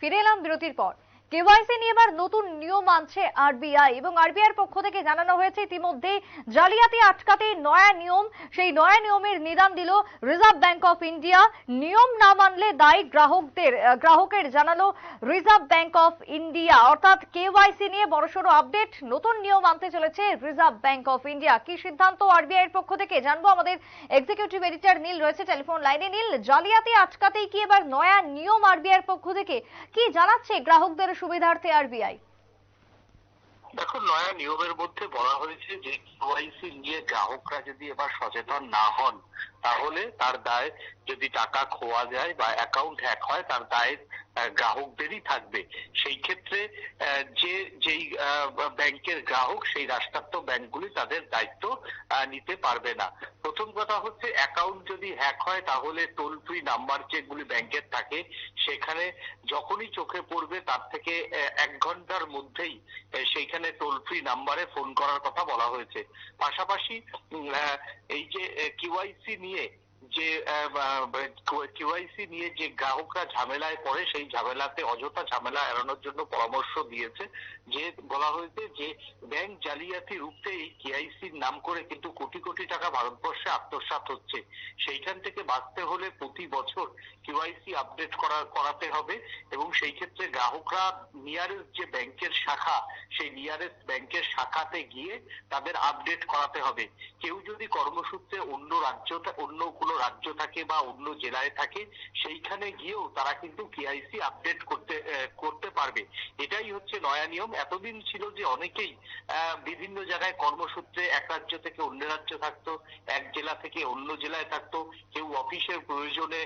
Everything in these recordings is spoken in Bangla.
ফিরে এলাম বিরতির পর। কেওয়াইসি নিয়ে এবার নতুন নিয়ম আনছে আরবিআই এবং আরবিআই পক্ষ থেকে জানানো হয়েছে ইতিমধ্যেই জালিয়াতি আটকাতে নয়া নিয়ম। সেই নয়া নিয়মের নিদান দিল রিজার্ভ ব্যাংক অফ ইন্ডিয়া নিয়ম না মানলে দায়ী গ্রাহকদের গ্রাহকের জানালো রিজার্ভ ব্যাংক অফ ইন্ডিয়া অর্থাৎ কেওয়াইসি নিয়ে বড়সড় আপডেট। নতুন নিয়ম আনতে চলেছে রিজার্ভ ব্যাংক অফ ইন্ডিয়া কি সিদ্ধান্ত আরবিআই এর পক্ষ থেকে? জানব আমাদের এক্সিকিউটিভ এডিটর নীল রয়েছে টেলিফোন লাইনে নীল, জালিয়াতি আটকাতেই কি এবার নয়া নিয়ম আরবিআই এর পক্ষ থেকে? কি জানাচ্ছে গ্রাহকদের সুবিধার্থে আরবিআই। দেখো নয়া নিয়মের মধ্যে বলা হয়েছে যে কেওয়াইসি নিয়ে গ্রাহকরা যদি এবার সচেতন না হন, তাহলে তার দায় যদি টাকা খোয়া যায় বা অ্যাকাউন্ট হ্যাক হয়, তার দায় গ্রাহকদেরই থাকবে। সেই ক্ষেত্রে যে, যেই ব্যাংকের গ্রাহক, সেই রাষ্ট্রায়ত্ত ব্যাংকগুলি তাদের দায়িত্ব নিতে পারবে না। প্রথম কথা হচ্ছে অ্যাকাউন্ট যদি হ্যাক হয়, তাহলে টোল ফ্রি নাম্বার যেগুলি ব্যাংকের থাকে, সেখানে যখনই চোখে পড়বে, তার থেকে এক ঘণ্টার মধ্যেই সেইখানে টোল ফ্রি নাম্বারে ফোন করার কথা বলা হয়েছে। পাশাপাশি এই যে কিউআইসি নিয়ে যে কিউআইসি নিয়ে যে গ্রাহকরা ঝামেলায় পড়ে, সেই ঝামেলাতে অযথা ঝামেলা এড়ানোর জন্য পরামর্শ দিয়েছে। যে, বলা হয়েছে যে, ব্যাংক জালিয়াতি রুখতে এই কেআইসির নাম করে কিন্তু কোটি কোটি টাকা ভারতবর্ষে আত্মসাৎ হচ্ছে। সেইখান থেকে বাঁচতে হলে প্রতি বছর কেওয়াইসি আপডেট করা, করাতে হবে এবং সেই ক্ষেত্রে গ্রাহকরা নিয়ারেস্ট যে ব্যাংকের শাখা, সেই নিয়ারেস্ট ব্যাংকের শাখাতে গিয়ে তাদের আপডেট করাতে হবে। কেউ যদি কর্মসূত্রে অন্য রাজ্য অন্য কোনো রাজ্য থাকে বা অন্য জেলায় থাকে, সেইখানে গিয়েও তারা কিন্তু কেআইসি আপডেট করতে করতে পারবে। এটাই হচ্ছে নয়া নিয়ম। এতদিন ছিল যে অনেকেই বিভিন্ন জায়গায় কর্মসূত্রে এক রাজ্য থেকে অন্য রাজ্য থাকতো, এক জেলা থেকে অন্য জেলায় থাকতো, কেউ অফিসের প্রয়োজনে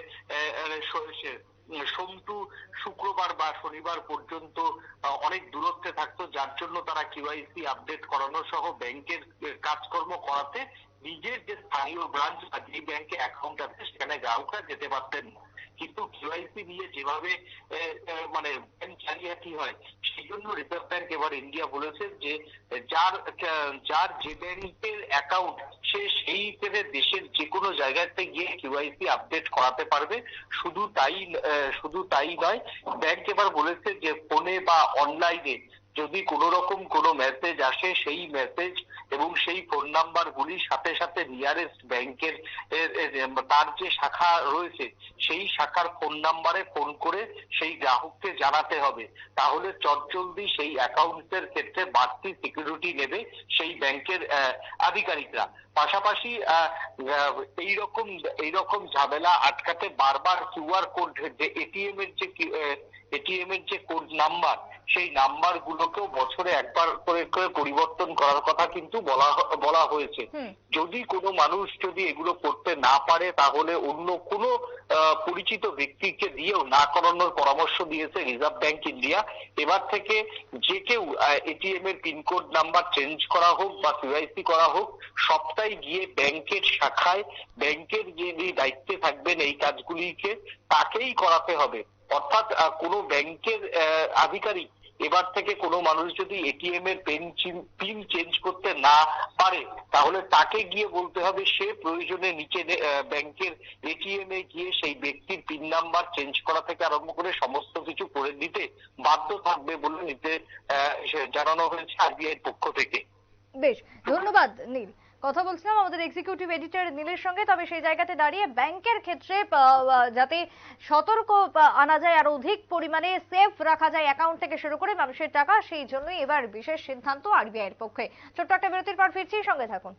আহ, আহ, স- সোমটু শুক্রবার বা শনিবার পর্যন্ত অনেক দূরত্বে থাকতো যার জন্য তারা কিউআইসি আপডেট করানো সহ ব্যাংকের কাজকর্ম করাতে নিজের যে স্থানীয় ব্রাঞ্চ বা যে ব্যাংকে অ্যাকাউন্ট আছে সেখানে গ্রাহকরা যেতে পারতেন না। কিন্তু কিউআইসি নিয়ে যেভাবে মানে ব্যাংক জালিয়াতি হয় সেই জন্য রিজার্ভ ব্যাংক এবার ইন্ডিয়া বলেছে যে যার যার যে ব্যাংকের অ্যাকাউন্ট সেই হিসেবে দেশের যে কোনো জায়গাতে গিয়ে কেওয়াইসি আপডেট করাতে পারবে। শুধু তাই শুধু তাই নয় ব্যাংক এবার বলেছে যে ফোনে বা অনলাইনে যদি কোনো রকম কোনো মেসেজ আসে, সেই মেসেজ এবং সেই ফোন নাম্বার গুলির সাথে সাথে নিয়ারেস্ট ব্যাংকের তার যে শাখা রয়েছে, সেই শাখার ফোন নাম্বারে ফোন করে সেই গ্রাহককে জানাতে হবে। তাহলে চটজলদি সেই অ্যাকাউন্টের ক্ষেত্রে বাড়তি সিকিউরিটি নেবে সেই ব্যাংকের আধিকারিকরা। পাশাপাশি এইরকম এইরকম ঝামেলা আটকাতে বারবার কিউআর কোড যে এটিএম এর যে এটিএম এর যে কোড নাম্বার সেই নাম্বার গুলোকেও বছরে একবার করে করে পরিবর্তন করার কথা কিন্তু বলা বলা হয়েছে। যদি কোনো মানুষ যদি এগুলো করতে না পারে তাহলে অন্য কোনো পরিচিত ব্যক্তিকে দিয়েও না করানোর পরামর্শ দিয়েছে রিজার্ভ ব্যাংক ইন্ডিয়া এবার থেকে যে কেউ এটিএম এর পিনকোড নাম্বার চেঞ্জ করা হোক বা কেওয়াইসি করা হোক সপ্তাহে গিয়ে ব্যাংকের শাখায় ব্যাংকের যিনি দায়িত্বে থাকবেন এই কাজগুলিকে তাকেই করাতে হবে। অর্থাৎ কোনো ব্যাংকের আধিকারিক এবার থেকে কোনো মানুষ যদি এটিএম এর পেন চেঞ্জ করতে না পারে, তাহলে তাকে গিয়ে বলতে হবে সে প্রয়োজনে নিচে ব্যাংকের এটিএম এ গিয়ে সেই ব্যক্তির পিন নাম্বার চেঞ্জ করা থেকে আরম্ভ করে সমস্ত কিছু করে দিতে বাধ্য থাকবে বলে নিতে জানানো হয়েছে আরবিআই পক্ষ থেকে। বেশ, ধন্যবাদ, নীল। কথা বলছিলাম আমাদের এক্সিকিউটিভ এডিটর নীলের সঙ্গে, তবে সেই জায়গাতে দাঁড়িয়ে ব্যাংকের ক্ষেত্রে যাতে সতর্ক আনা যায় আর অধিক পরিমাণে সেফ রাখা যায় অ্যাকাউন্ট থেকে শুরু করে মানুষের টাকা, সেই জন্যই এবার বিশেষ সিদ্ধান্ত আরবিআই এর পক্ষে। ছোট্ট একটা বিরতির পর ফিরছি, সঙ্গে থাকুন।